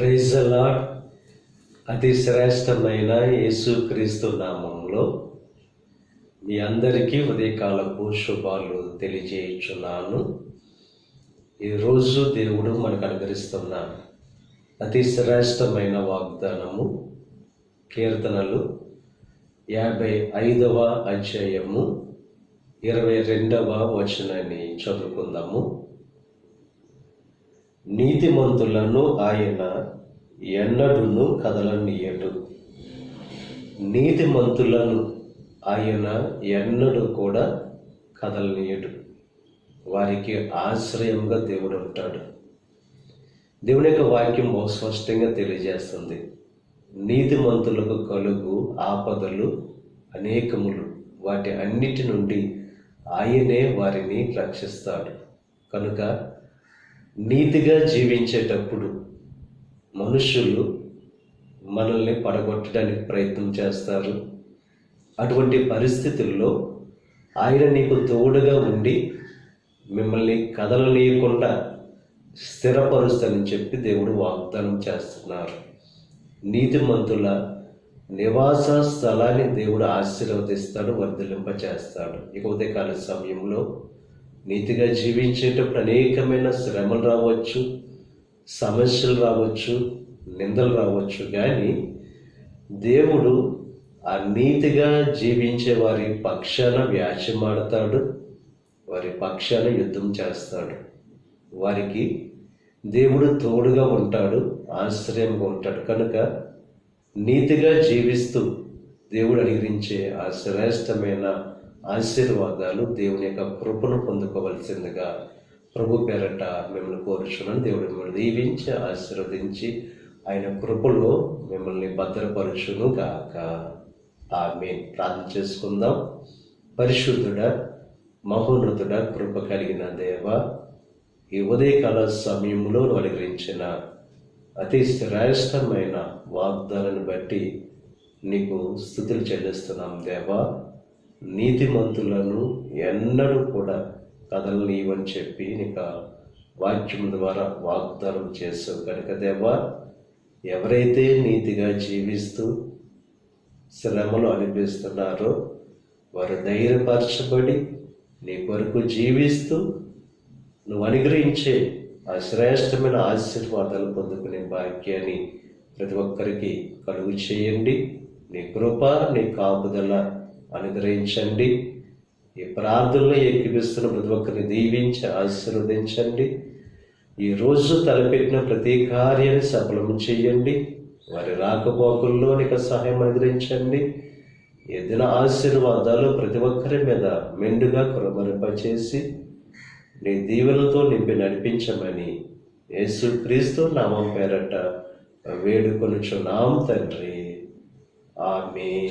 Praise lord అతి శ్రేష్టమైన యేసుక్రీస్తు నామంలో మీ అందరికీ ఉదయకాలపు శుభాలు తెలియజేయుచున్నాను. ఈరోజు దేవుడు మనకు అనుగ్రహిస్తున్న అతి శ్రేష్టమైన వాగ్దానము కీర్తనలు యాభై ఐదవ అధ్యాయము ఇరవై రెండవ వచనాన్ని చదువుకుందాము. నీతిమంతులను ఆయన ఎన్నడును కదలనీయడు. నీతిమంతులను ఆయన ఎన్నడూ కూడా కదలనీయడు. వారికి ఆశ్రయంగా దేవుడు ఉంటాడు. దేవుని యొక్క వాక్యం బహు స్పష్టంగా తెలియజేస్తుంది. నీతిమంతులకు కలుగు ఆపదలు అనేకములు. వాటి అన్నిటి నుండి ఆయనే వారిని రక్షిస్తాడు. కనుక నీతిగా జీవించేటప్పుడు మనుషులు మనల్ని పడగొట్టడానికి ప్రయత్నం చేస్తారు. అటువంటి పరిస్థితుల్లో ఆయన నీకు తోడుగా ఉండి మిమ్మల్ని కదలనీయకుండా స్థిరపరుస్తానని చెప్పి దేవుడు వాగ్దానం చేస్తున్నారు. నీతిమంతుల నివాస స్థలాన్ని దేవుడు ఆశీర్వదిస్తాడు వర్ధలింప చేస్తాడు ఇక ఉదయకాల సమయంలో నీతిగా జీవించేటప్పుడు అనేకమైన శ్రమలు రావచ్చు సమస్యలు రావచ్చు నిందలు రావచ్చు. కానీ దేవుడు ఆ నీతిగా జీవించే వారి పక్షాన వ్యాజ్యమాడతాడు వారి పక్షాన యుద్ధం చేస్తాడు. వారికి దేవుడు తోడుగా ఉంటాడు ఆశ్రయంగా ఉంటాడు. కనుక నీతిగా జీవిస్తూ దేవుడు అనుగ్రహించే ఆ శ్రేష్టమైన ఆశీర్వాదాలు దేవుని యొక్క కృపను పొందుకోవలసిందిగా ప్రభు పేరట మిమ్మల్ని కోరుచున్నాను. దేవుడు మిమ్మల్ని దీవించి ఆశీర్వదించి ఆయన కృపలో మిమ్మల్ని భద్రపరుచును గాక. ఆమె ప్రార్థన చేసుకుందాం. పరిశుద్ధుడ మహోన్నతుడ కృప కలిగిన దేవ ఈ ఉదయకాల సమయంలో అనుగ్రహించిన అతి శ్రేష్టమైన వాగ్దానాన్ని బట్టి నీకు స్థుతులు చెల్లిస్తున్నాం దేవా. నీతిమంతులను ఎన్నడూ కూడా కదలనీయమని చెప్పి నీకు వాక్యం ద్వారా వాగ్దానం చేసావు కనుక దేవా ఎవరైతే నీతిగా జీవిస్తూ శ్రమలు అనిపిస్తున్నారో వారు ధైర్యపరచబడి నీ కొరకు జీవిస్తూ నువ్వు అనుగ్రహించే ఆ శ్రేష్టమైన ఆశీర్వాదాలు పొందుకునే భాగ్యాన్ని ప్రతి ఒక్కరికి కలుగు చేయండి. నీ కృప నీ కాపుదల అనుగ్రహించండి. ఈ ప్రార్థనలో ఎక్కిపిస్తున్న ప్రతి ఒక్కరిని దీవించి ఆశీర్వదించండి. ఈ రోజు తలపెట్టిన ప్రతి కార్యాన్ని సఫలం చేయండి. వారి రాకపోకల్లో నీకు సహాయం అనుగ్రహించండి. ఏదైనా ఆశీర్వాదాలు ప్రతి ఒక్కరి మీద మెండుగా కురమరింపచేసి నీ దీవులతో నింపి నడిపించమని యేసు క్రీస్తు నామం పేరట వేడుకొనుచున్నాం తండ్రి. ఆమె